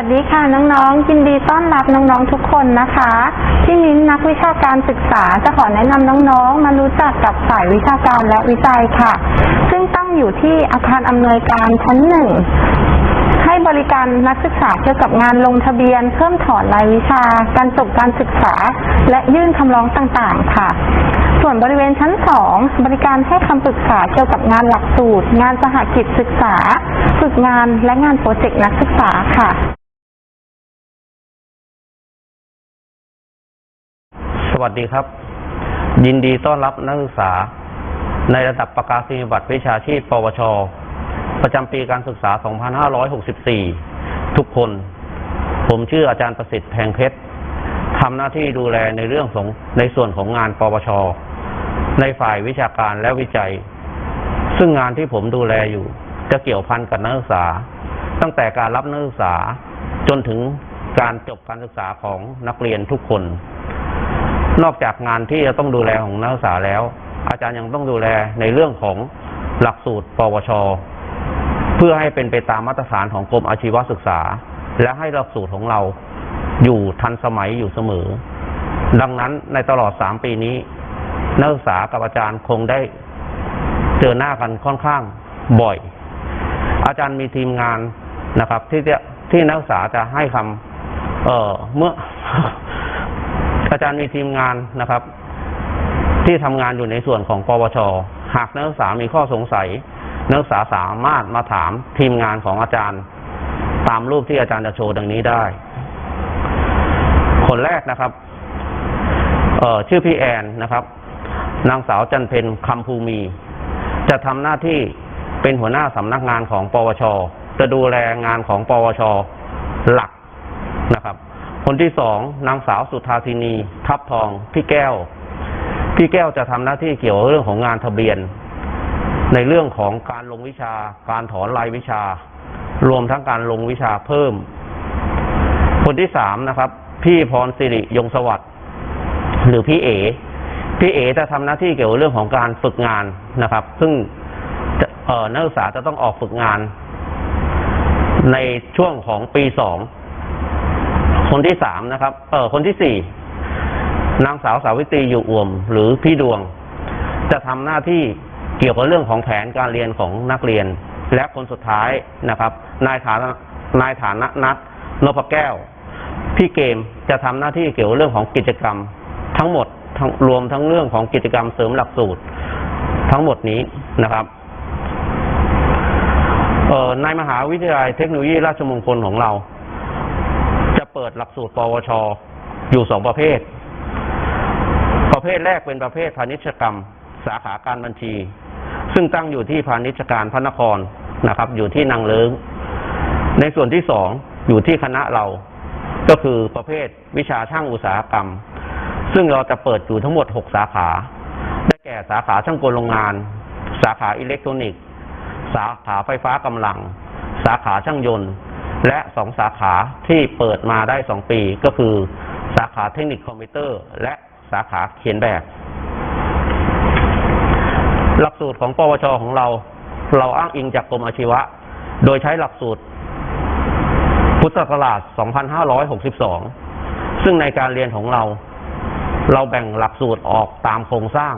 วัสดีค่ะน้องๆยินดีต้อนรับน้องๆทุกคนนะคะ ที่มิ้นนักวิชาการศึกษาจะขอแนะนำน้องๆ มารู้จักกับฝ่ายวิชาการและวิจัยค่ะ ซึ่งตั้งอยู่ที่อาคารอำนวยการชั้นหนึ่งให้บริการนักศึกษาเกี่ยวกับงานลงทะเบียน เพิ่มถอนรายวิชา การจบการศึกษา และยื่นคำร้องต่างๆ ค่ะ ส่วนบริเวณชั้นสองบริการให้คำปรึกษาเกี่ยวกับงานหลักสูตร งานสหกิจศึกษา ฝึกงานและงานโปรเจกต์นักศึกษาค่ะ วัสดีครับ ยินดีต้อนรับนักศึกษา ในระดับประกาศนียบัตรวิชาชีพ ปวช ประจำปีการศึกษา 2564 ทุกคน ผมชื่ออาจารย์ประสิทธิ์แพงเพชรทำหน้าที่ดูแลในเรื่องของในส่วนของงาน ปวช ในฝ่ายวิชาการและวิจัย ซึ่งงานที่ผมดูแลอยู่ จะเกี่ยวพันกับนักศึกษา ตั้งแต่การรับนักศึกษาจนถึงการจบการศึกษาของนักเรียนทุกคน นอกจากงานที่จะต้องดูแลของนักศึกษาแล้ว อาจารย์ยังต้องดูแลในเรื่องของหลักสูตร ปวช เพื่อให้เป็นไปตามมาตรฐานของกรมอาชีวศึกษา และให้หลักสูตรของเราอยู่ทันสมัยอยู่เสมอ ดังนั้นในตลอดสามปีนี้ นักศึกษากับอาจารย์คงได้เจอหน้ากันค่อนข้างบ่อย อาจารย์มีทีมงานนะครับ ที่จะที่นักศึกษาจะให้คำเออเมื่อ อาจารย์มีทีมงานนะครับ ที่ทำงานอยู่ในส่วนของปวช หากนักศึกษามีข้อสงสัย นักศึกษาสามารถมาถามทีมงานของอาจารย์ ตามรูปที่อาจารย์จะโชว์ดังนี้ได้ คนแรกนะครับเอ่อชื่อพี่แอนนะครับ นางสาวจันเพนคำภูมี จะทำหน้าที่เป็นหัวหน้าสำนักงานของปวช จะดูแลงานของปวช หลักนะครับ คนที่สองนางสาวสุธาธินี ทับทองพี่แก้ว พี่แก้วจะทำหน้าที่เกี่ยวกับเรื่องของงานทะเบียน ในเรื่องของการลงวิชา การถอนรายวิชา รวมทั้งการลงวิชาเพิ่ม คนที่สามนะครับ พี่พรสิริยงสวัสดิ์หรือพี่เอพี่เอจะทำหน้าที่เกี่ยวกับเรื่องของการฝึกงานนะครับ ซึ่งนักศึกษาจะต้องออกฝึกงาน ในช่วงของปีสอง คนที่สามนะครับ เออคนที่สี่นางสาวสาวิตรีอยู่อ่วม หรือพี่ดวง จะทำหน้าที่เกี่ยวกับเรื่องของแผนการเรียนของนักเรียน และคนสุดท้ายนะครับ นายฐานะนายฐานะนัทนพแก้ว พี่เกมจะทำหน้าที่เกี่ยวกับเรื่องของกิจกรรม ทั้งหมดทั้งรวมทั้งเรื่องของกิจกรรมเสริมหลักสูตร ทั้งหมดนี้นะครับเออในมหาวิทยาลัยเทคโนโลยีราชมงคลของเรา เปิดหลักสูตร ปวช อยู่สองประเภท ประเภทแรกเป็นประเภทพาณิชยกรรม สาขาการบัญชี ซึ่งตั้งอยู่ที่พาณิชยการพระนครนะครับ อยู่ที่นางเลิ้งในส่วนที่สองอยู่ที่คณะเรา ก็คือประเภทวิชาช่างอุตสาหกรรม ซึ่งเราจะเปิดอยู่ทั้งหมดหกสาขา ได้แก่สาขาช่างกลโรงงาน สาขาอิเล็กทรอนิกส์ สาขาไฟฟ้ากำลัง สาขาช่างยนต์ และสองสาขาที่เปิดมาได้สองปีก็คือสาขาเทคนิคคอมพิวเตอร์ และสาขาเขียนแบบ หลักสูตรของปวชของเรา เราอ้างอิงจากกรมอาชีวะ โดยใช้หลักสูตร พุทธศักราช 2562 ซึ่งในการเรียนของเรา เราแบ่งหลักสูตรออกตามโครงสร้าง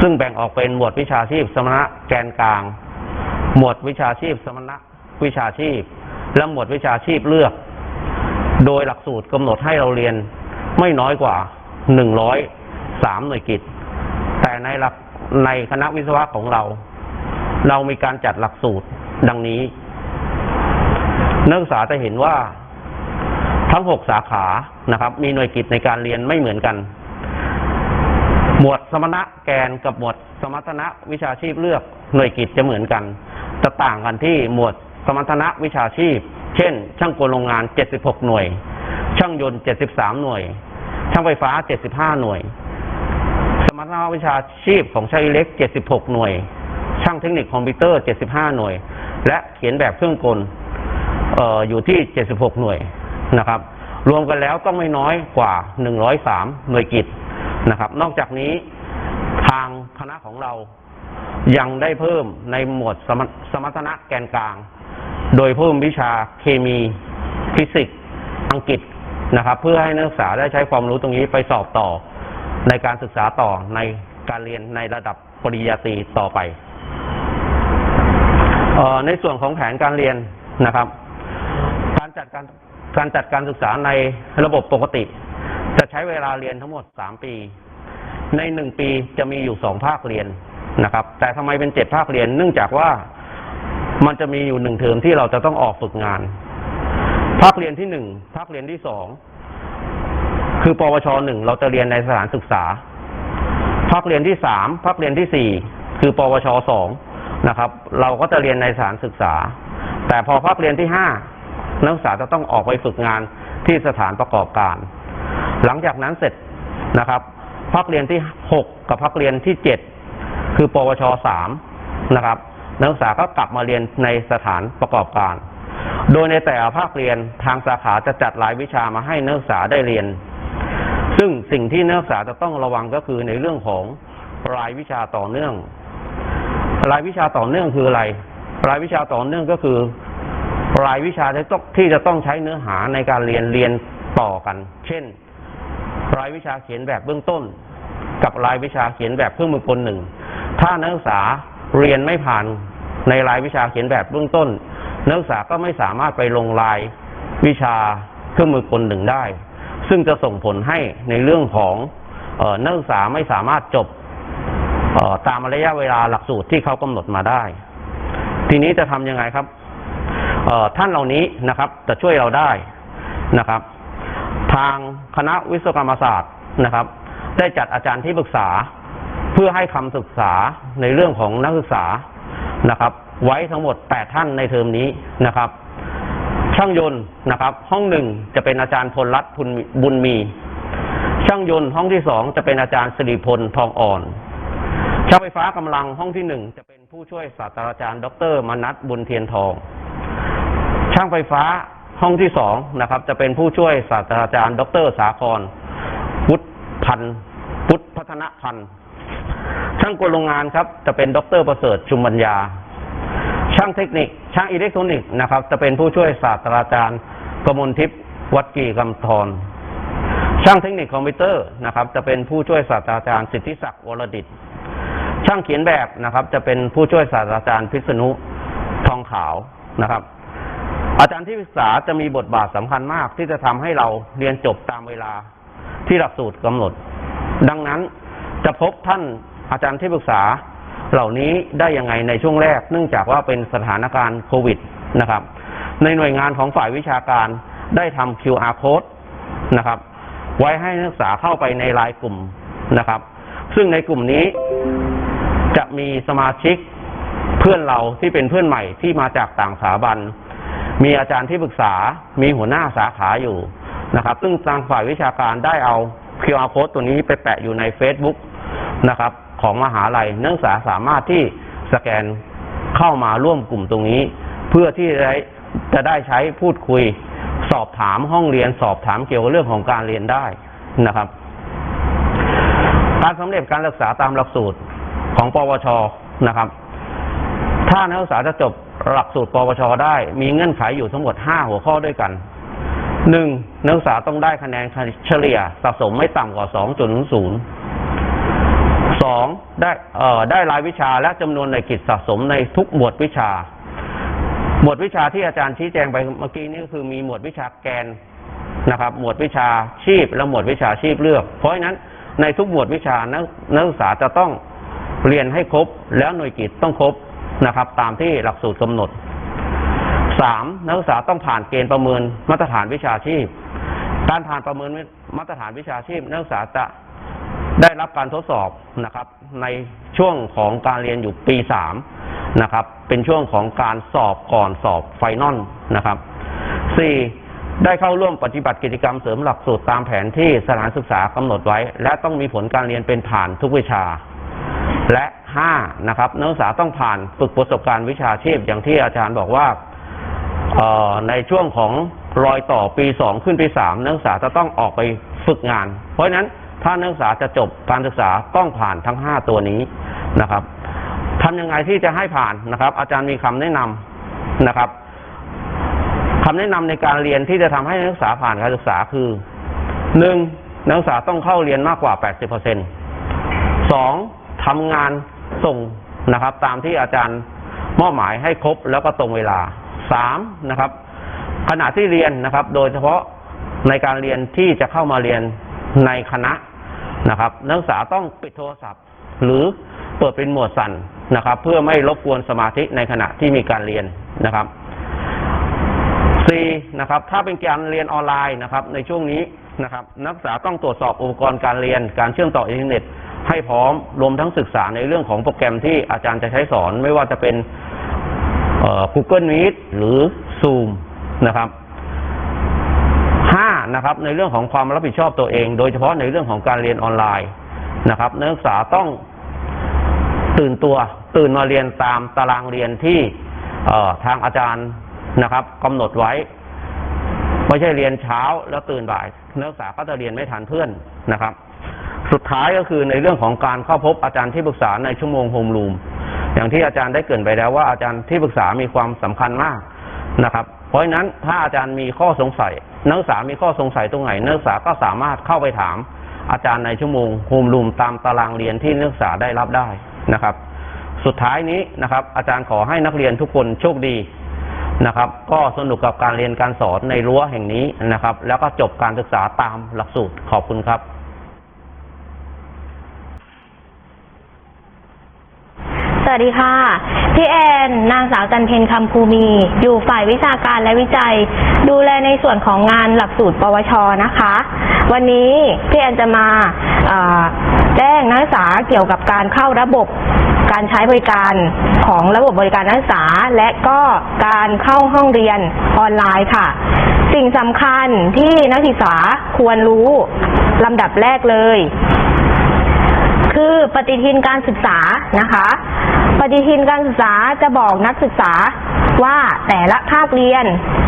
ซึ่งแบ่งออกเป็นหมวดวิชาชีพสมณะแกนกลาง หมวดวิชาชีพสมณะ วิชาชีพ และหมวดวิชาชีพเลือก โดยหลักสูตรกำหนดให้เราเรียนไม่น้อยกว่า103หน่วยกิจ แต่ในหลักในคณะวิศวะของเรา เรามีการจัดหลักสูตรดังนี้ นักศึกษาจะเห็นว่าทั้งหกสาขานะครับ มีหน่วยกิจในการเรียนไม่เหมือนกัน หมวดสมณะแกนกับหมวดสมรรถนะวิชาชีพเลือกหน่วยกิจจะเหมือนกัน จะต่างกันที่หมวด สมรรถนะวิชาชีพ เช่น ช่างกลโรงงาน 76 หน่วย ช่างยนต์ 73 หน่วย ช่างไฟฟ้า 75 หน่วย สมรรถนะวิชาชีพของช่างอิเล็ก 76 หน่วย ช่างเทคนิคคอมพิวเตอร์ 75 หน่วย และเขียนแบบเครื่องกลเอออยู่ที่ 76 หน่วยนะครับ รวมกันแล้วต้องไม่น้อยกว่า 103 หน่วยกิจนะครับ นอกจากนี้ทางคณะของเรายังได้เพิ่มในหมวดสมรรถนะแกนกลาง โดยเพิ่มวิชาเคมีฟิสิกส์อังกฤษนะครับ เพื่อให้นักศึกษาได้ใช้ความรู้ตรงนี้ไปสอบต่อ ในการศึกษาต่อในการเรียนในระดับปริญญาตรีต่อไปออในส่วนของแผนการเรียนนะครับ การจัดการการจัดการศึกษาในระบบปกติ จะใช้เวลาเรียนทั้งหมดสามปี ในหนึ่งปีจะมีอยู่สองภาคเรียนนะครับ แต่ทำไมเป็นเจ็ดภาคเรียน เนื่องจากว่า มันจะมีอยู่หนึ่งเทอมที่เราจะต้องออกฝึกงาน ภาคเรียนที่หนึ่งภาคเรียนที่สองคือปวชหนึ่งเราจะเรียนในสถานศึกษา ภาคเรียนที่สามภาคเรียนที่สี่คือปวชสองนะครับ เราก็จะเรียนในสถานศึกษา แต่พอภาคเรียนที่ห้านักศึกษาจะต้องออกไปฝึกงานที่สถานประกอบการ หลังจากนั้นเสร็จนะครับภาคเรียนที่หกกับภาคเรียนที่เจ็ดคือ ปวชสามนะครับ นักศึกษาก็กลับมาเรียนในสถานประกอบการ โดยในแต่ละภาคเรียนทางสาขาจะจัดรายวิชามาให้นักศึกษาได้เรียน ซึ่งสิ่งที่นักศึกษาจะต้องระวังก็คือในเรื่องของรายวิชาต่อเนื่อง รายวิชาต่อเนื่องคืออะไร รายวิชาต่อเนื่องก็คือ รายวิชาที่ต้องที่จะต้องใช้เนื้อหาในการเรียนเรียนต่อกัน เช่น รายวิชาเขียนแบบเบื้องต้น กับรายวิชาเขียนแบบเครื่องมือพลหนึ่ง ถ้านักศึกษา เรียนไม่ผ่านในรายวิชาเขียนแบบเบื้องต้น นักศึกษาก็ไม่สามารถไปลงรายวิชาเครื่องมือพลหนึ่งได้ ซึ่งจะส่งผลให้ในเรื่องของเออนักศึกษาไม่สามารถจบตามระยะเวลาหลักสูตรที่เขากำหนดมาได้ ทีนี้จะทำยังไงครับท่านเหล่านี้นะครับ จะช่วยเราได้นะครับ ทางคณะวิศวกรรมศาสตร์นะครับ ได้จัดอาจารย์ที่ปรึกษา เพื่อให้คำศึกษาในเรื่องของนักศึกษานะครับ ไว้ทั้งหมดแปดท่านในเทอมนี้นะครับ ช่างยนต์นะครับ ห้องหนึ่งจะเป็นอาจารย์พลรัตน์บุญมี ช่างยนต์ห้องที่สองจะเป็นอาจารย์สิริพลทองอ่อนช่างไฟฟ้ากำลังห้องที่หนึ่งจะเป็นผู้ช่วยศาสตราจารย์ ดรมนัทบุญเทียนทอง ช่างไฟฟ้าห้องที่สองนะครับ จะเป็นผู้ช่วยศาสตราจารย์ ดรสาคร พุทธพันธ์พุทธพัฒนพันธ์ ช่างกลโรงงานครับ จะเป็นดรประเสริฐชุมบัญญา ช่างเทคนิค ช่างอิเล็กทรอนิกส์นะครับ จะเป็นผู้ช่วยศาสตราจารย์กมลทิพย์วัดกีกำธรช่างเทคนิคคอมพิวเตอร์นะครับ จะเป็นผู้ช่วยศาสตราจารย์สิทธิศักดิ์วรดิตช่างเขียนแบบนะครับ จะเป็นผู้ช่วยศาสตราจารย์พิษณุทองขาวนะครับ อาจารย์ที่ปรึกษาจะมีบทบาทสำคัญมากที่จะทำให้เราเรียนจบตามเวลาที่หลักสูตรกำหนด ดังนั้นจะพบท่าน อาจารย์ที่ปรึกษาเหล่านี้ได้ยังไงในช่วงแรก เนื่องจากว่าเป็นสถานการณ์โควิดนะครับ ในหน่วยงานของฝ่ายวิชาการได้ทำ QR code นะครับ ไว้ให้นักศึกษาเข้าไปในรายกลุ่มนะครับ ซึ่งในกลุ่มนี้จะมีสมาชิกเพื่อนเราที่เป็นเพื่อนใหม่ที่มาจากต่างสถาบัน มีอาจารย์ที่ปรึกษา มีหัวหน้าสาขาอยู่นะครับ ซึ่งทางฝ่ายวิชาการได้เอา QR code ตัวนี้ไปแปะอยู่ใน Facebook นะครับ ของมหาลัย นักศึกษาสามารถที่สแกนเข้ามาร่วมกลุ่มตรงนี้ เพื่อที่จะได้ใช้พูดคุย สอบถามห้องเรียนสอบถามเกี่ยวกับเรื่องของการเรียนได้นะครับ การสำเร็จการศึกษาตามหลักสูตรของปวชนะครับ ถ้านักศึกษาจะจบหลักสูตร ปวชได้ มีเงื่อนไขอยู่ทั้งหมด5หัวข้อด้วยกันหนึ่งนักศึกษาต้องได้คะแนนเฉลี่ยสะสมไม่ต่ำกว่าสองได้ เอ่อได้รายวิชาและจำนวนในกิจสะสมในทุกหมวดวิชา หมวดวิชาที่อาจารย์ชี้แจงไปเมื่อกี้นี้ก็คือมีหมวดวิชาแกนนะครับ หมวดวิชาชีพและหมวดวิชาชีพเลือก เพราะฉะนั้นในทุกหมวดวิชานักศึกษาจะต้องเรียนให้ครบ แล้วหน่วยกิจต้องครบนะครับ ตามที่หลักสูตรกำหนดสามนักศึกษาต้องผ่านเกณฑ์ประเมินมาตรฐานวิชาชีพ การผ่านประเมินมาตรฐานวิชาชีพ นักศึกษาจะ ได้รับการทดสอบนะครับ ในช่วงของการเรียนอยู่ปีสามนะครับ เป็นช่วงของการสอบก่อนสอบไฟนอลนะครับสี่ได้เข้าร่วมปฏิบัติกิจกรรมเสริมหลักสูตรตามแผนที่สถานศึกษากำหนดไว้ และต้องมีผลการเรียนเป็นผ่านทุกวิชา และห้านะครับนักศึกษาต้องผ่านฝึกประสบการณ์วิชาชีพอย่างที่อาจารย์บอกว่าในช่วงของรอยต่อปีสองขึ้นปีสามนักศึกษาจะต้องออกไปฝึกงาน เพราะฉะนั้น ถ้านักศึกษาจะจบการศึกษาต้องผ่านทั้งห้าตัวนี้นะครับทำยังไงที่จะให้ผ่านนะครับ อาจารย์มีคำแนะนำนะครับคำแนะนำในการเรียนที่จะทำให้นักศึกษาผ่านการศึกษาคือหนึ่งนักศึกษาต้องเข้าเรียนมากกว่า 80%สองทำงานส่งนะครับ ตามที่อาจารย์มอบหมายให้ครบแล้วก็ตรงเวลาสามนะครับ ขณะที่เรียนนะครับ โดยเฉพาะในการเรียนที่จะเข้ามาเรียนในคณะ นะครับ นักศึกษาต้องปิดโทรศัพท์ หรือเปิดเป็นโหมดสั่นนะครับ เพื่อไม่รบกวนสมาธิในขณะที่มีการเรียนนะครับสี่นะครับ ถ้าเป็นการเรียนออนไลน์นะครับ ในช่วงนี้นะครับ นักศึกษาต้องตรวจสอบอุปกรณ์การเรียน การเชื่อมต่ออินเทอร์เน็ต ให้พร้อมรวมทั้งศึกษาในเรื่องของโปรแกรมที่อาจารย์จะใช้สอน ไม่ว่าจะเป็น Google Meet หรือ Zoom นะครับ นะครับในเรื่องของความรับผิดชอบตัวเอง โดยเฉพาะในเรื่องของการเรียนออนไลน์นะครับนักศึกษาต้องตื่นตัวตื่นมาเรียนตามตารางเรียนที่เออทางอาจารย์นะครับกำหนดไว้ไม่ใช่เรียนเช้าแล้วตื่นบ่ายนักศึกษาก็จะเรียนไม่ทันเพื่อนนะครับ สุดท้ายก็คือในเรื่องของการเข้าพบอาจารย์ที่ปรึกษาในชั่วโมงโฮมรูมอย่างที่อาจารย์ได้เกรินไปแล้วว่าอาจารย์ที่ปรึกษามีความสำคัญมากนะครับ เพราะฉะนั้นถ้าอาจารย์มีข้อสงสัย นักศึกษามีข้อสงสัยตรงไหน นักศึกษาก็สามารถเข้าไปถามอาจารย์ในชั่วโมงโฮมรูมตามตารางเรียนที่นักศึกษาได้รับได้นะครับ สุดท้ายนี้นะครับ อาจารย์ขอให้นักเรียนทุกคนโชคดีนะครับ ก็สนุกกับการเรียนการสอนในรั้วแห่งนี้นะครับ แล้วก็จบการศึกษาตามหลักสูตรขอบคุณครับ ส วัสดีค่ะพี่แอนนางสาวจันเพนคำภูมี อยู่ฝ่ายวิชาการและวิจัย ดูแลในส่วนของงานหลักสูตร ปวชนะคะ วันนี้พี่แอนจะมาแจ้งนักศึกษาเกี่ยวกับการเข้าระบบการใช้บริการของระบบบริการนักศึกษา และก็การเข้าห้องเรียนออนไลน์ค่ะ สิ่งสำคัญที่นักศึกษาควรรู้ลำดับแรกเลย คือปฏิทินการศึกษานะคะ ปฏิทินการศึกษาจะบอกนักศึกษาว่าแต่ละภาคเรียน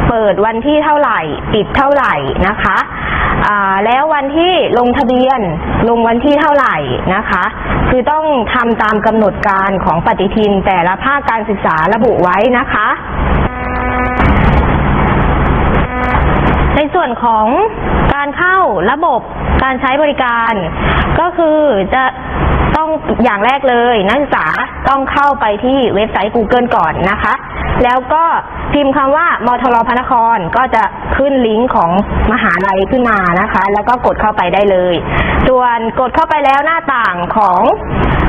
เปิดวันที่เท่าไหร่ ปิดเท่าไหร่นะคะแล้ววันที่ลงทะเบียนลงวันที่เท่าไหร่นะคะ คือต้องทำตามกำหนดการของปฏิทินแต่ละภาคการศึกษาระบุไว้นะคะ ใน ส่วนของการเข้าระบบการใช้บริการ ก็คือจะต้องอย่างแรกเลยนักศึกษาต้องเข้าไปที่เว็บไซต์ Google ก่อนนะคะ แล้วก็พิมพ์คำว่ามทรพระนครก็จะขึ้นลิงก์ของมหาลัยขึ้นมานะคะ แล้วก็กดเข้าไปได้เลย ส่วนกดเข้าไปแล้วหน้าต่างของ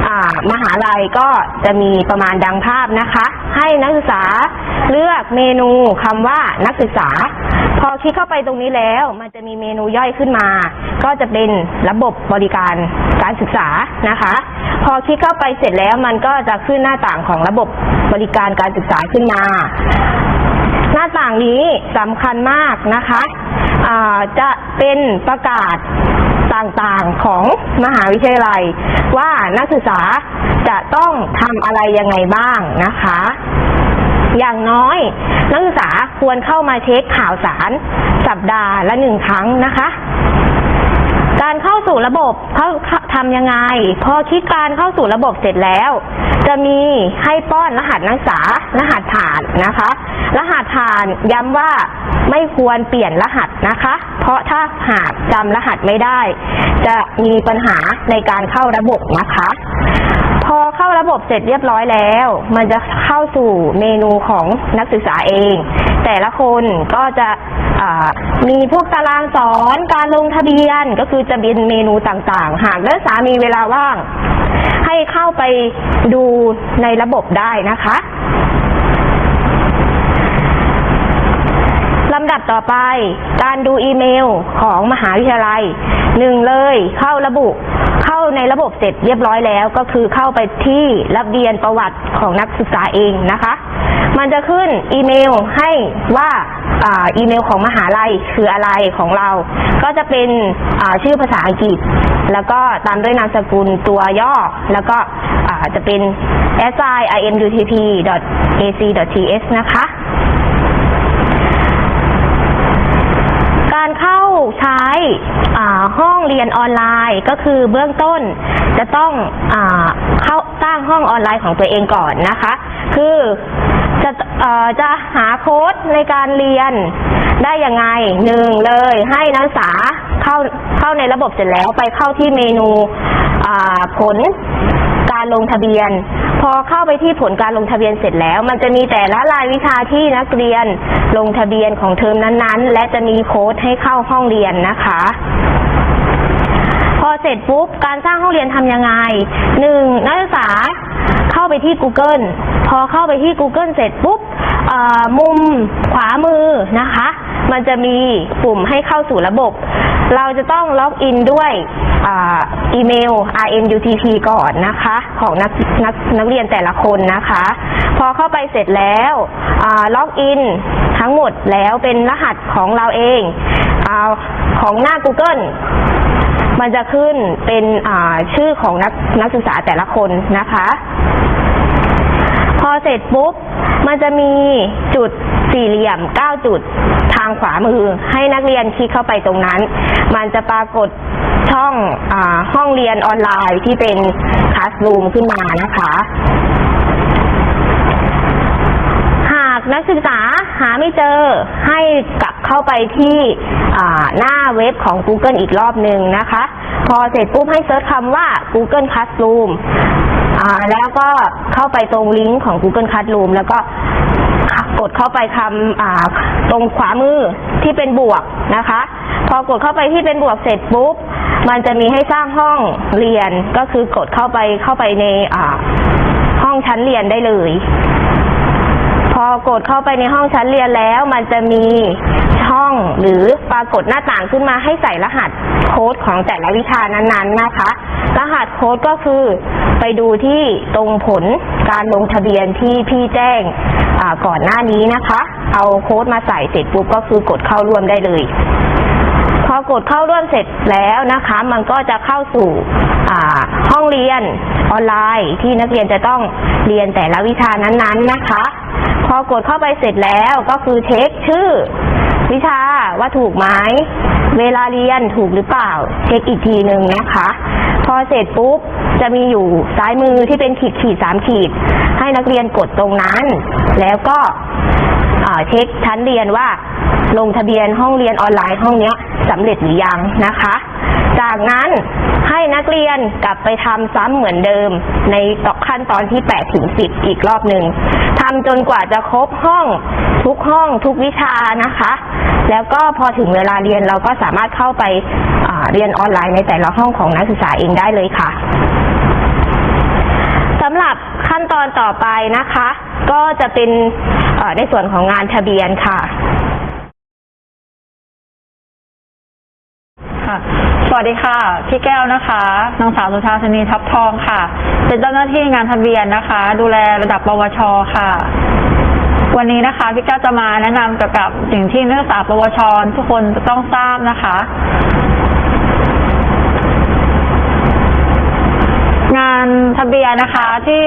อมหาลัยก็จะมีประมาณดังภาพนะคะ ให้นักศึกษาเลือกเมนูคำว่านักศึกษา พอคลิกเข้าไปตรงนี้แล้ว มันจะมีเมนูย่อยขึ้นมา ก็จะเป็นระบบบริการการศึกษานะคะ พอคลิกเข้าไปเสร็จแล้วมันก็จะขึ้นหน้าต่างของระบบบริการการศึกษาขึ้นมา หน้าต่างนี้สำคัญมากนะคะจะเป็นประกาศต่างๆของมหาวิทยาลัย ว่านักศึกษาจะต้องทำอะไรยังไงบ้างนะคะ อย่างน้อย นักศึกษาควรเข้ามาเช็คข่าวสาร สัปดาห์ละหนึ่งครั้งนะคะการเข้าสู่ระบบเขาทำยังไง พอคลิกการเข้าสู่ระบบเสร็จแล้ว จะมีให้ป้อนรหัสนักศึกษารหัสผ่านนะคะ รหัสผ่านย้ำว่าไม่ควรเปลี่ยนรหัสนะคะ เพราะถ้าหากจำรหัสไม่ได้ จะมีปัญหาในการเข้าระบบนะคะ พอเข้าระบบเสร็จเรียบร้อยแล้ว มันจะเข้าสู่เมนูของนักศึกษาเอง แต่ละคนก็จะมีพวกตารางสอนการลงทะเบียนก็คือจะเป็นเมนูต่างๆ หากนักศึกษามีเวลาว่าง ให้เข้าไปดูในระบบได้นะคะลำดับต่อไป การดูอีเมลของมหาวิทยาลัยหนึ่งเลยเข้าระบุเข้า ในระบบเสร็จเรียบร้อยแล้ว ก็คือเข้าไปที่รับเรียนประวัติของนักศึกษาเองนะคะ มันจะขึ้นอีเมลให้ว่าอีเมลของมหาลัยคืออะไรของเรา ก็จะเป็นชื่อภาษาอังกฤษ แล้วก็ตามด้วยนามสกุลตัวย่อ แล้วก็จะเป็น s i i m u t p a c t h นะคะ การเข้าใช้อ่าห้อง เรียนออนไลน์ก็คือเบื้องต้นจะต้องอเข้าสร้างห้องออนไลน์ของตัวเองก่อนนะคะ คือจะจะหาโค้ดในการเรียนได้ยังไงหนึ่งเลยให้นักศึกษาเข้าเข้าในระบบเสร็จแล้วไปเข้าที่เมนูผลการลงทะเบียน พอเข้าไปที่ผลการลงทะเบียนเสร็จแล้ว มันจะมีแต่ละรายวิชาที่นักเรียนลงทะเบียนของเทอมนั้นๆ และจะมีโค้ดให้เข้าห้องเรียนนะคะ เสร็จปุ๊บ การสร้างห้องเรียนทำยังไงหนึ่งนักศึกษาเข้าไปที่ Google พอเข้าไปที่ Google เสร็จปุ๊บมุมขวามือนะคะ มันจะมีปุ่มให้เข้าสู่ระบบ เราจะต้องล็อกอินด้วยอ,อีเมล RMUTP ก่อนนะคะ ของนักนักนักเรียนแต่ละคนนะคะ พอเข้าไปเสร็จแล้วล็อกอินทั้งหมดแล้วเป็นรหัสของเราเองอของหน้า Google มันจะขึ้นเป็นชื่อของนักนักศึกษาแต่ละคนนะคะ พอเสร็จปุ๊บ มันจะมีจุดสี่เหลี่ยม9จุดทางขวามือ ให้นักเรียนคลิกเข้าไปตรงนั้น มันจะปรากฏช่องอห้องเรียนออนไลน์ที่เป็นคลาสรูมขึ้นมานะคะ หากนักศึกษา หาไม่เจอให้กลับเข้าไปที่หน้าเว็บของ Google อีกรอบหนึ่งนะคะ พอเสร็จปุ๊บให้เซิร์ชคำว่า Google Classroom แล้วก็เข้าไปตรงลิงก์ของ Google Classroom แล้วก็กดเข้าไปคำตรงขวามือที่เป็นบวกนะคะ พอกดเข้าไปที่เป็นบวกเสร็จปุ๊บ มันจะมีให้สร้างห้องเรียนก็คือกดเข้าไปเข้าไปในห้องชั้นเรียนได้เลย พอกดเข้าไปในห้องชั้นเรียนแล้ว มันจะมีช่องหรือปรากฏหน้าต่างขึ้นมาให้ใส่รหัสโค้ดของแต่ละวิชานั้นๆนะคะ รหัสโค้ดก็คือไปดูที่ตรงผลการลงทะเบียนที่พี่แจ้งก่อนหน้านี้นะคะ เอาโค้ดมาใส่เสร็จปุ๊บก็คือกดเข้าร่วมได้เลยพอกดเข้าร่วมเสร็จแล้วนะคะ มันก็จะเข้าสู่ห้องเรียนออนไลน์ที่นักเรียนจะต้องเรียนแต่ละวิชานั้นๆนะคะ อกดเข้าไปเสร็จแล้วก็คือเช็คชื่อ วิชาว่าถูกไหมเวลาเรียนถูกหรือเปล่า เช็คอีกทีหนึ่งนะคะ พอเสร็จปุ๊บจะมีอยู่ซ้ายมือที่เป็นขีดขีดสามขีด ให้นักเรียนกดตรงนั้น แล้วก็เช็คชั้นเรียนว่าลงทะเบียนห้องเรียนออนไลน์ห้องนี้สำเร็จหรือยังนะคะ จากนั้นให้นักเรียนกลับไปทำซ้ำเหมือนเดิม ในต่อขั้นตอนที่8ถึง10 อีกรอบหนึ่งทำจนกว่าจะครบห้องทุกห้องทุกวิชานะคะ แล้วก็พอถึงเวลาเรียนเราก็สามารถเข้าไปเรียนออนไลน์ในแต่ละห้องของนักศึกษาเองได้เลยค่ะสำหรับขั้นตอนต่อไปนะคะ ก็จะเป็นในส่วนของงานทะเบียนค่ะค่ะ วัสดีค่ะ พี่แก้วนะคะนางสาวสุชาชนีทับทองค่ะ เป็นเจ้าหน้าที่งานทะเบียนนะคะ ดูแลระดับปวชค่ะ วันนี้นะคะพี่แก้วจะมาแนะนำเกี่ยวกับสิ่งที่นักศึกษาปวชทุกคนต้องทราบนะคะ งานทะเบียนนะคะที่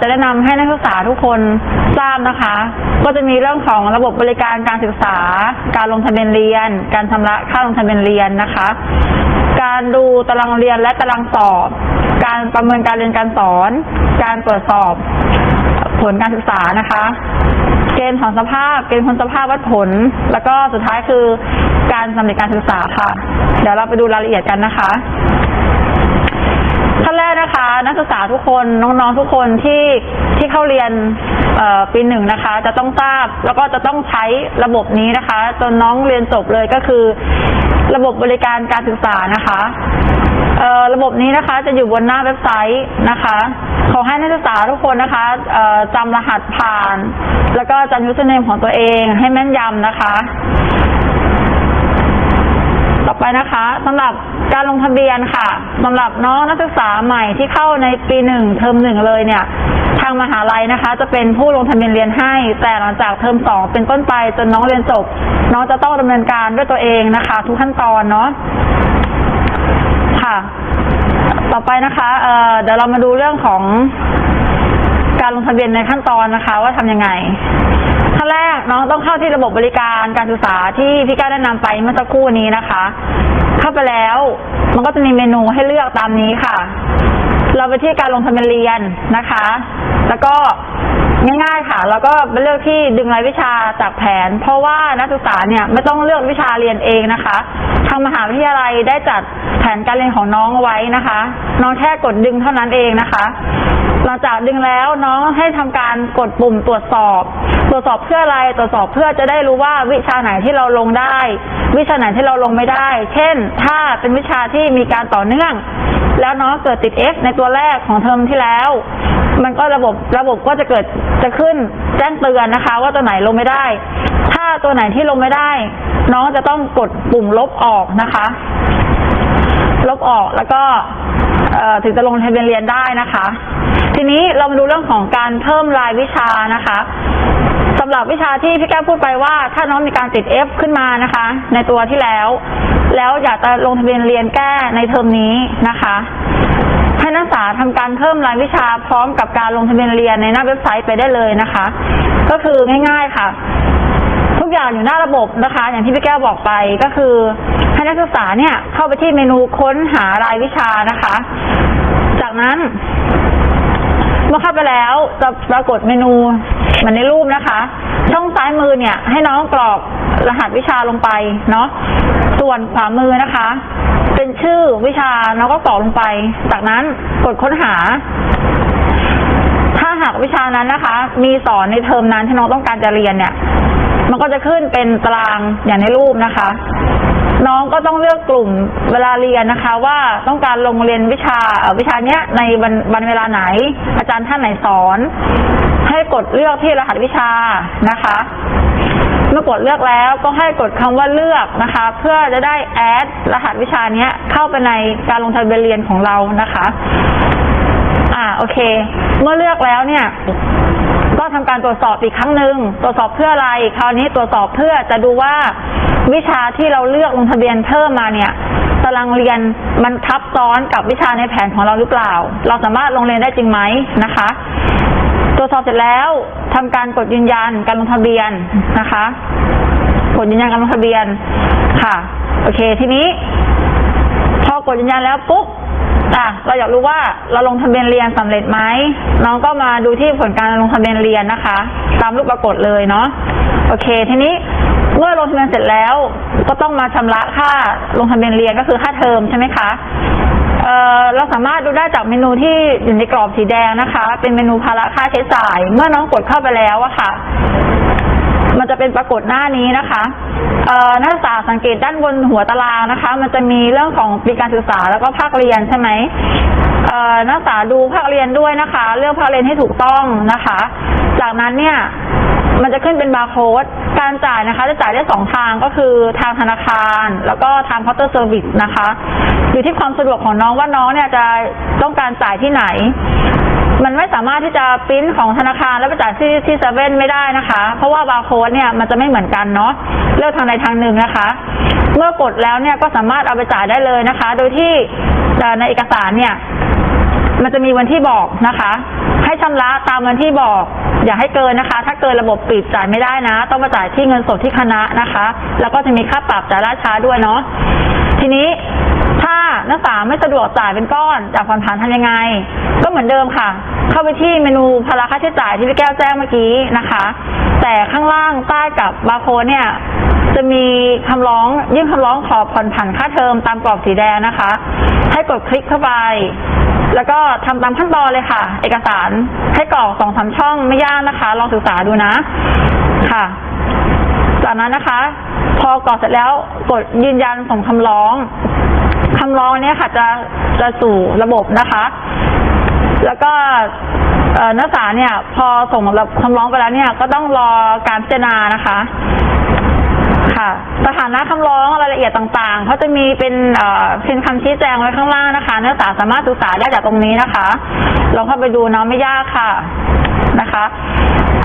จะแนะนำให้นักศึกษาทุกคนทราบนะคะ ก็จะมีเรื่องของระบบบริการการศึกษา การลงทะเบียนเรียน การชำระค่าลงทะเบียนเรียนนะคะ การดูตารางเรียนและตารางสอบ การประเมินการเรียนการสอน การตรวจสอบผลการศึกษานะคะ เกณฑ์ของสภาพ เกณฑ์ผลสภาพวัดผล แล้วก็สุดท้ายคือการสำเร็จการศึกษาค่ะ เดี๋ยวเราไปดูรายละเอียดกันนะคะ ขั้นแรกนะคะ นักศึกษาทุกคนน้องๆทุกคนที่ที่เข้าเรียนปีหนึ่งนะคะ จะต้องทราบแล้วก็จะต้องใช้ระบบนี้นะคะ จนน้องเรียนจบเลยก็คือ ระบบบริการการศึกษานะคะระบบนี้นะคะจะอยู่บนหน้าเว็บไซต์นะคะ ขอให้นักศึกษาทุกคนนะคะจำรหัสผ่าน แล้วก็จำยูสเนมของตัวเองให้แม่นยำนะคะ ไปนะคะสำหรับการลงทะเบียนค่ะสำหรับน้องนักศึกษาใหม่ที่เข้าในปีหนึ่งเทอมหนึ่งเลยเนี่ย ทางมหาลัยนะคะ จะเป็นผู้ลงทะเบียนเรียนให้ แต่หลังจากเทอมสองเป็นต้นไปจนน้องเรียนจบ น้องจะต้องดำเนินการด้วยตัวเองนะคะ ทุกขั้นตอนเนาะค่ะ ต่อไปนะคะเเดี๋ยวเรามาดูเรื่องของการลงทะเบียนในขั้นตอนนะคะ ว่าทำยังไง ขั้นแรกน้องต้องเข้าที่ระบบบริการการศึกษาที่พี่ก้าวแนะนำไปเมื่อสักครู่นี้นะคะ เข้าไปแล้วมันก็จะมีเมนูให้เลือกตามนี้ค่ะ เราไปที่การลงทะเบียนเรียนนะคะ แล้วก็ง่ายๆค่ะ แล้วก็เป็นเลือกที่ดึงรายวิชาจากแผน เพราะว่านักศึกษาเนี่ยไม่ต้องเลือกวิชาเรียนเองนะคะทางมหาวิทยาลัยได้จัดแผนการเรียนของน้องไว้นะคะ น้องแค่กดดึงเท่านั้นเองนะคะ หลังจากดึงแล้วน้องให้ทำการกดปุ่มตรวจสอบ ตรวจสอบเพื่ออะไร ตรวจสอบเพื่อจะได้รู้ว่าวิชาไหนที่เราลงได้ วิชาไหนที่เราลงไม่ได้ เช่น ถ้าเป็นวิชาที่มีการต่อเนื่อง แล้วน้องเกิดติด F ในตัวแรกของเทอมที่แล้ว มันก็ระบบระบบก็จะเกิดจะขึ้นแจ้งเตือนนะคะ ว่าตัวไหนลงไม่ได้ ถ้าตัวไหนที่ลงไม่ได้ น้องจะต้องกดปุ่มลบออกนะคะ ลบออกแล้วก็ถึงจะลงทะเบียนเรียนได้นะคะ ทีนี้เรามาดูเรื่องของการเพิ่มรายวิชานะคะสำหรับวิชาที่พี่แก้วพูดไปว่า ถ้าน้องมีการติด F ขึ้นมานะคะ ในตัวที่แล้ว แล้วอยากจะลงทะเบียนเรียนแก้ในเทอมนี้นะคะให้นักศึกษาทำการเพิ่มรายวิชาพร้อมกับการลงทะเบียนเรียนในหน้าเว็บไซต์ไปได้เลยนะคะ ก็คือง่าย ๆค่ะ อย่างอยู่หน้าระบบนะคะ อย่างที่พี่แก้วบอกไปก็คือให้นักศึกษาเนี่ยเข้าไปที่เมนูค้นหารายวิชานะคะ จากนั้น เมื่อเข้าไปแล้วจะปรากฏเมนูเหมือนในรูปนะคะ ช่องซ้ายมือเนี่ย ให้น้องกรอกรหัสวิชาลงไปเนาะส่วนขวามือนะคะ เป็นชื่อวิชาน้องก็กรอกลงไป จากนั้นกดค้นหาถ้าหากวิชานั้นนะคะ มีสอนในเทอมนั้นที่น้องต้องการจะเรียนเนี่ย มันก็จะขึ้นเป็นตารางอย่างในรูปนะคะ น้องก็ต้องเลือกกลุ่มเวลาเรียนนะคะ ว่าต้องการลงเรียนวิชาวิชาเนี้ยในวันวันเวลาไหน อาจารย์ท่านไหนสอน ให้กดเลือกที่รหัสวิชานะคะเมื่อกดเลือกแล้วก็ให้กดคำว่าเลือกนะคะ เพื่อจะได้แอดรหัสวิชาเนี้ย เข้าไปในการลงทะเบียนเรียนของเรานะคะ อ่าโอเค เมื่อเลือกแล้วเนี่ย ก็ทำการตรวจสอบอีกครั้งหนึ่งตรวจสอบเพื่ออะไร คราวนี้ตรวจสอบเพื่อจะดูว่าวิชาที่เราเลือกลงทะเบียนเพิ่มมาเนี่ยตารางเรียนมันทับซ้อนกับวิชาในแผนของเราหรือเปล่า เราสามารถลงเรียนได้จริงไหมนะคะ ตรวจสอบเสร็จแล้วทำการกดยืนยันการลงทะเบียนนะคะกดยืนยันการลงทะเบียนค่ะ โอเค ทีนี้พอกดยืนยันแล้วปุ๊บ อะเราอยากรู้ว่าเราลงทะเบียนเรียนสำเร็จไหมน้องก็มาดูที่ผลการลงทะเบียนเรียนนะคะ ตามรูปปรากฏเลยเนาะโอเค ทีนี้เมื่อลงทะเบียนเสร็จแล้ว ก็ต้องมาชำระค่าลงทะเบียนเรียนก็คือค่าเทอมใช่ไหมคะเอ่อเราสามารถดูได้จากเมนูที่อยู่ในกรอบสีแดงนะคะ เป็นเมนูภาระค่าใช้จ่าย เมื่อน้องกดเข้าไปแล้วอะค่ะ มันจะเป็นปรากฏหน้านี้นะคะเอ่อนักศึกษาสังเกตด้านบนหัวตารางนะคะ มันจะมีเรื่องของปีการศึกษาแล้วก็ภาคเรียนใช่ไหมเอ่อนักศึกษาดูภาคเรียนด้วยนะคะ เลือกภาคเรียนให้ถูกต้องนะคะ จากนั้นเนี่ยมันจะขึ้นเป็นบาร์โค้ด การจ่ายนะคะจะจ่ายได้สองทางก็คือทางธนาคาร แล้วก็ทางเคาน์เตอร์เซอร์วิสนะคะ อยู่ที่ความสะดวกของน้องว่าน้องเนี่ยจะต้องการจ่ายที่ไหน มันไม่สามารถที่จะปริ้นของธนาคารแล้วไปจ่ายที่ที่เซเว่นไม่ได้นะคะ เพราะว่าบาร์โค้ดเนี่ยมันจะไม่เหมือนกันเนาะเลือกทางใดทางหนึ่งนะคะ เมื่อกดแล้วเนี่ยก็สามารถเอาไปจ่ายได้เลยนะคะ โดยที่ในเอกสารเนี่ย มันจะมีวันที่บอกนะคะ ให้ชำระตามวันที่บอก อย่าให้เกินนะคะ ถ้าเกินระบบปิดจ่ายไม่ได้นะ ต้องมาจ่ายที่เงินสดที่คณะนะคะ แล้วก็จะมีค่าปรับจ่ายล่าช้าด้วยเนาะทีนี้ ถ้านักศึกษาไม่สะดวกจ่ายเป็นก้อนจากผ่อนผันทำยังไง ก็เหมือนเดิมค่ะ เข้าไปที่เมนูภาระค่าใช้จ่ายที่พี่แก้วแจ้งเมื่อกี้นะคะ แต่ข้างล่างใต้กับบาร์โค้ดเนี่ยจะมีคำร้องยื่นคำร้องขอผ่อนผันค่าเทอมตามกรอบสีแดงนะคะ ให้กดคลิกเข้าไป แล้วก็ทำตามขั้นตอนเลยค่ะ เอกสารให้กรอกสองสามช่องไม่ยากนะคะ ลองศึกษาดูนะค่ะ จากนั้นนะคะ พอกรอกเสร็จแล้วกดยืนยันส่งคำร้อง คำร้องเนี้ยค่ะจะจะสู่ระบบนะคะ แล้วก็เนักศึกษาเนี่ย พอส่งคำร้องไปแล้วเนี่ย ก็ต้องรอการพิจารณานะคะค่ะสถานะคำร้องรายละเอียดต่างๆเขาจะมีเป็นเอ่อเป็นคำชี้แจงไว้ข้างล่างนะคะนักศึกษาสามารถศึกษาได้จากตรงนี้นะคะลองเข้าไปดูเนาะไม่ยากค่ะนะคะ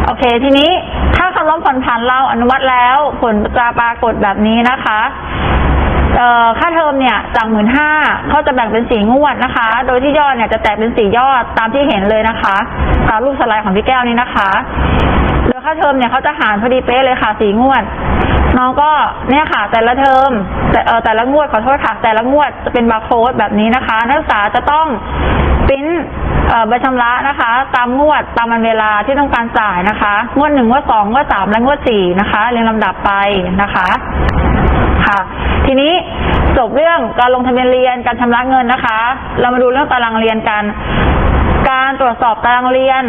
โอเค ทีนี้ถ้าคำร้องผ่อนผันเราอนุมัติแล้ว ผลจะปรากฏแบบนี้นะคะ เอ่อค่าเทอมเนี่ยจากหมื่นห้าเขาจะแบ่งเป็นสี่งวดนะคะ โดยที่ยอดเนี่ยจะแตกเป็นสี่ยอดตามที่เห็นเลยนะคะตามรูปสไลด์ของพี่แก้วนี้นะคะโดยค่าเทอมเนี่ยเขาจะหารพอดีเป๊ะเลยค่ะสี่งวด น้องก็เนี่ยค่ะ แต่ละเทอมแต่เออแต่ละงวดขอโทษค่ะ แต่ละงวดจะเป็นบาร์โค้ดแบบนี้นะคะ นักศึกษาจะต้องปริ้นใบชำระนะคะ ตามงวดตามวันเวลาที่ต้องการจ่ายนะคะ งวดหนึ่งงวดสองงวดสามและงวดสี่นะคะเรียงลำดับไปนะคะ ค่ะ ทีนี้จบเรื่องการลงทะเบียนเรียนการชำระเงินนะคะ เรามาดูเรื่องตารางเรียนกัน การตรวจสอบตารางเรียน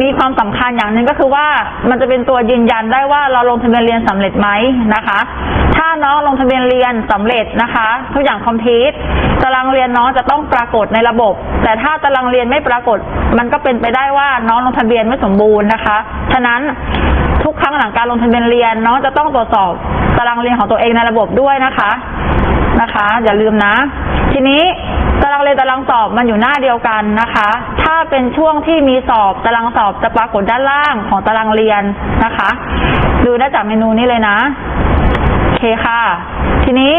มีความสำคัญอย่างหนึ่งก็คือว่ามันจะเป็นตัวยืนยันได้ว่าเราลงทะเบียนเรียนสำเร็จไหมนะคะ ถ้าน้องลงทะเบียนเรียนสำเร็จนะคะ ทุกอย่างคอมพลีทตารางเรียนน้องจะต้องปรากฏในระบบ แต่ถ้าตารางเรียนไม่ปรากฏ มันก็เป็นไปได้ว่าน้องลงทะเบียนไม่สมบูรณ์นะคะ ฉะนั้นทุกครั้งหลังการลงทะเบียนเรียนน้องจะต้องตรวจสอบ ตารางเรียนของตัวเองในระบบด้วยนะคะนะคะ อย่าลืมนะ ทีนี้ตารางเรียนตารางสอบมันอยู่หน้าเดียวกันนะคะ ถ้าเป็นช่วงที่มีสอบตารางสอบจะปรากฏด้านล่างของตารางเรียนนะคะ ดูได้จากเมนูนี้เลยนะโอเคค่ะ ทีนี้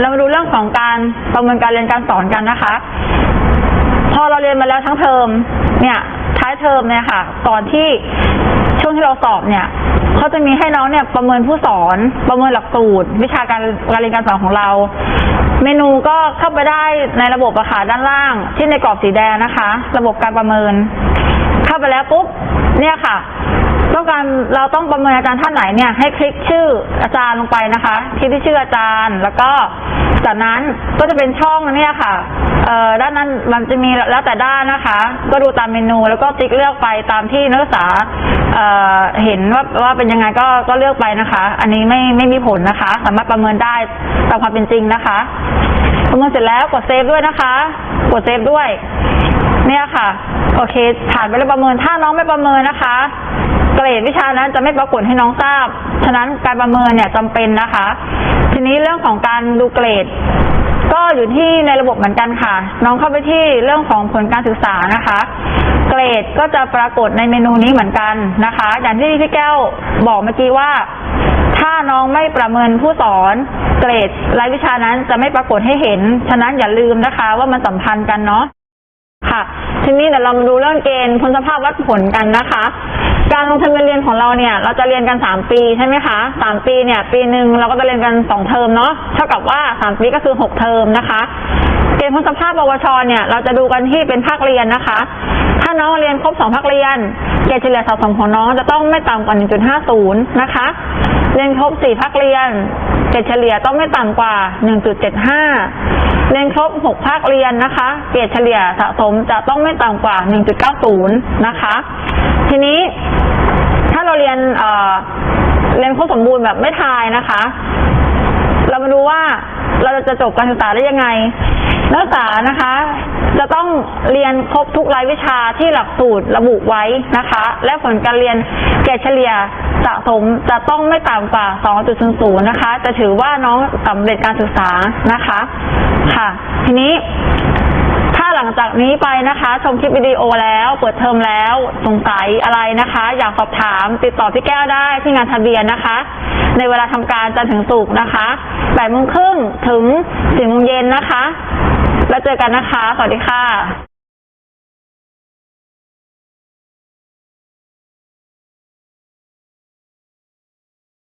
เรามาดูเรื่องของการประเมินการเรียนการสอนกันนะคะ พอเราเรียนมาแล้วทั้งเทอมเนี่ย ท้ายเทอมเนี่ยค่ะ ก่อนที่ช่วงที่เราสอบเนี่ย เขาจะมีให้น้องเนี่ยประเมินผู้สอน ประเมินหลักสูตร วิชาการการเรียนการสอนของเรา เมนูก็เข้าไปได้ในระบบอะค่ะด้านล่างที่ในกรอบสีแดงนะคะ ระบบการประเมิน เข้าไปแล้วปุ๊บเนี่ยค่ะต้องการเราต้องประเมินอาจารย์ท่านไหนเนี่ยให้คลิกชื่ออาจารย์ลงไปนะคะคลิกที่ชื่ออาจารย์แล้วก็ จากนั้นก็จะเป็นช่องเนี่ยค่ะเอ่อด้านนั้นมันจะมีแล้วแต่ด้านนะคะ ก็ดูตามเมนู แล้วก็ติ๊กเลือกไปตามที่นักศึกษาเอ่อเห็นว่าว่าเป็นยังไงก็ก็เลือกไปนะคะ อันนี้ไม่ไม่มีผลนะคะ สามารถประเมินได้ตามความเป็นจริงนะคะประเมินเสร็จแล้วกดเซฟด้วยนะคะ กดเซฟด้วย เนี่ยค่ะ โอเค ผ่านไปแล้วประเมินถ้าน้องไม่ประเมินนะคะเกรดวิชานั้นจะไม่ปรากฏให้น้องทราบ ฉะนั้นการประเมินเนี่ยจำเป็นนะคะ ทีนี้เรื่องของการดูเกรด ก็อยู่ที่ในระบบเหมือนกันค่ะ น้องเข้าไปที่เรื่องของผลการศึกษานะคะ เกรดก็จะปรากฏในเมนูนี้เหมือนกันนะคะ อย่างที่พี่แก้วบอกเมื่อกี้ว่า ถ้าน้องไม่ประเมินผู้สอนเกรดรายวิชานั้นจะไม่ปรากฏให้เห็น ฉะนั้นอย่าลืมนะคะ ว่ามันสัมพันธ์กันเนาะค่ะ ทีนี้เดี๋ยวเรามาดูเรื่องเกณฑ์พ้นสภาพวัดผลกันนะคะ การลงทะเบียนเรียนของเราเนี่ย เราจะเรียนกันสามปีใช่ไหมคะสามปีเนี่ย ปีหนึ่งเราก็จะเรียนกันสองเทอมเนาะเท่ากับว่าสามปีก็คือหกเทอมนะคะเกณฑ์พ้นสภาพปวชเนี่ย เราจะดูกันที่เป็นภาคเรียนนะคะ ถ้าน้องเรียนครบสองภาคเรียน เกรดเฉลี่ยสะสมของน้องจะต้องไม่ต่ำกว่า 1.50 นะคะ เรียนครบสี่ภาคเรียน เกรดเฉลี่ยต้องไม่ต่ำกว่า 1.75เรียนครบหกภาคเรียนนะคะ เกรดเฉลี่ยสะสมจะต้องไม่ต่ำกว่า 1.90 นะคะ ทีนี้ เรียนเอ่อเรียนครบสมบูรณ์แบบไม่ทายนะคะ เรามาดูว่าเราจะจบการศึกษาได้ยังไง นักศึกษานะคะ จะต้องเรียนครบทุกรายวิชาที่หลักสูตรระบุไว้นะคะ และผลการเรียนเกรดเฉลี่ยสะสมจะต้องไม่ต่ำกว่า 2.00 นะคะ จะถือว่าน้องสำเร็จการศึกษานะคะ ค่ะ ทีนี้ หลังจากนี้ไปนะคะ ชมคลิปวิดีโอแล้วเปิดเทอมแล้วสงสัยอะไรนะคะ อยากสอบถามติดต่อพี่แก้วได้ที่งานทะเบียนนะคะ ในเวลาทำการจันทร์ถึงศุกร์นะคะแปดโมงครึ่งถึงสี่โมงเย็นนะคะ แล้วเจอกันนะคะ สวัสดีค่ะ